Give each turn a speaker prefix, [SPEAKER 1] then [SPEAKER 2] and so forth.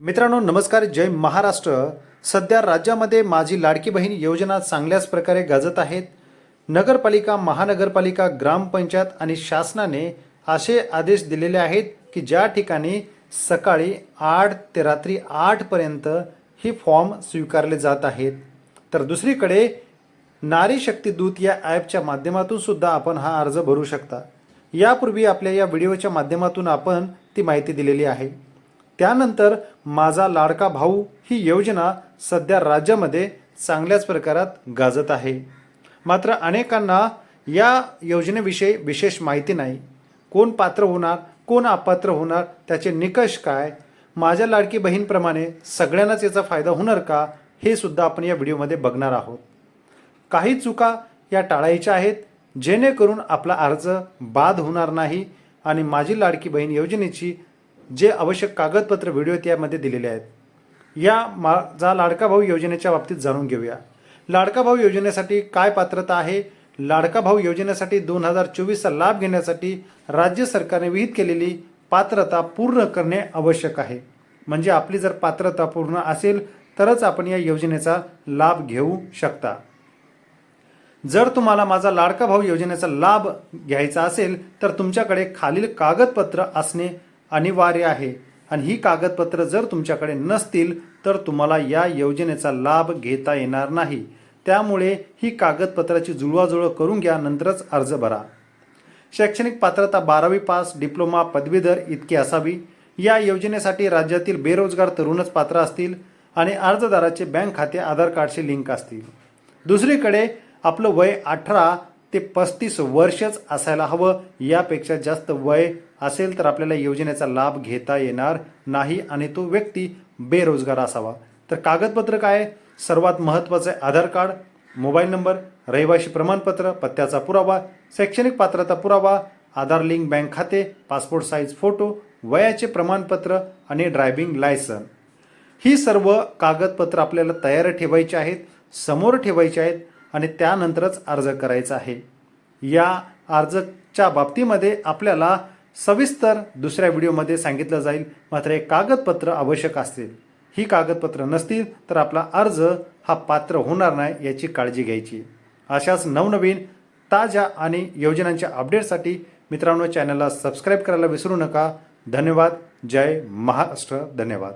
[SPEAKER 1] मित्रांनो नमस्कार. जय महाराष्ट्र. सध्या राज्यामध्ये माझी लाडकी बहीण योजना चांगल्याच प्रकारे गाजत आहेत. नगरपालिका महानगरपालिका ग्रामपंचायत आणि शासनाने असे आदेश दिलेले आहेत की ज्या ठिकाणी सकाळी आठ ते रात्री आठपर्यंत ही फॉर्म स्वीकारले जात आहेत. तर दुसरीकडे नारी शक्ती दूत या ॲपच्या माध्यमातून सुद्धा आपण हा अर्ज भरू शकता. यापूर्वी आपल्या या व्हिडिओच्या माध्यमातून आपण ती माहिती दिलेली आहे. त्यानंतर माझा लाडका भाऊ ही योजना सध्या राज्यामध्ये चांगल्याच प्रकारात गाजत आहे. मात्र अनेकांना या योजनेविषयी विशेष माहिती नाही. कोण पात्र होणार कोण अपात्र होणार त्याचे निकष काय माझ्या लाडकी बहीणप्रमाणे सगळ्यांनाच याचा फायदा होणार का हे सुद्धा आपण या व्हिडिओमध्ये बघणार आहोत. काही चुका या टाळायच्या आहेत जेणेकरून आपला अर्ज बाद होणार नाही आणि माझी लाडकी बहीण योजनेची जे आवश्यक कागदपत्र व्हिडिओ त्यामध्ये दिलेले आहेत. या माझा लाडका भाऊ योजनेच्या बाबतीत जाणून घेऊया. लाडका भाऊ योजनेसाठी काय पात्रता आहे? लाडका भाऊ योजनेसाठी दोन हजार चोवीसचा लाभ घेण्यासाठी राज्य सरकारने विहित केलेली पात्रता पूर्ण करणे आवश्यक आहे. म्हणजे आपली जर पात्रता पूर्ण असेल तरच आपण या योजनेचा लाभ घेऊ शकता. जर तुम्हाला माझा लाडका भाऊ योजनेचा लाभ घ्यायचा असेल तर तुमच्याकडे खालील कागदपत्र असणे अनिवार्य आहे. आणि ही कागदपत्र जर तुमच्याकडे नसतील तर तुम्हाला या योजनेचा लाभ घेता येणार नाही. त्यामुळे ही कागदपत्राची जुळवाजुळव करून घ्या नंतरच अर्ज भरा. शैक्षणिक पात्रता बारावी पास डिप्लोमा पदवीधर इतकी असावी. या योजनेसाठी राज्यातील बेरोजगार तरुणच पात्र असतील आणि अर्जदाराचे बँक खाते आधार कार्डशी लिंक असतील. दुसरीकडे आपलं वय अठरा ते पस्तीस वर्षच असायला हवं. यापेक्षा जास्त वय असेल तर आपल्याला योजनेचा लाभ घेता येणार नाही आणि तो व्यक्ती बेरोजगार असावा. तर कागदपत्र काय? आहे? सर्वात महत्त्वाचं आहे आधार कार्ड मोबाईल नंबर रहिवाशी प्रमाणपत्र पत्त्याचा पुरावा शैक्षणिक पात्रता पुरावा आधार लिंक बँक खाते पासपोर्ट साईज फोटो वयाचे प्रमाणपत्र आणि ड्रायव्हिंग लायसन. ही सर्व कागदपत्र आपल्याला तयार ठेवायची आहेत समोर ठेवायची आहेत आणि त्यानंतरच अर्ज करायचा आहे. या अर्जच्या बाबतीमध्ये आपल्याला सविस्तर दुसऱ्या व्हिडिओमध्ये सांगितलं जाईल. मात्र एक कागदपत्र आवश्यक असतील. ही कागदपत्र नसतील तर आपला अर्ज हा पात्र होणार नाही याची काळजी घ्यायची. अशाच नवनवीन ताज्या आणि योजनांच्या अपडेटसाठी मित्रांनो चॅनलला सबस्क्राईब करायला विसरू नका. धन्यवाद. जय महाराष्ट्र. धन्यवाद.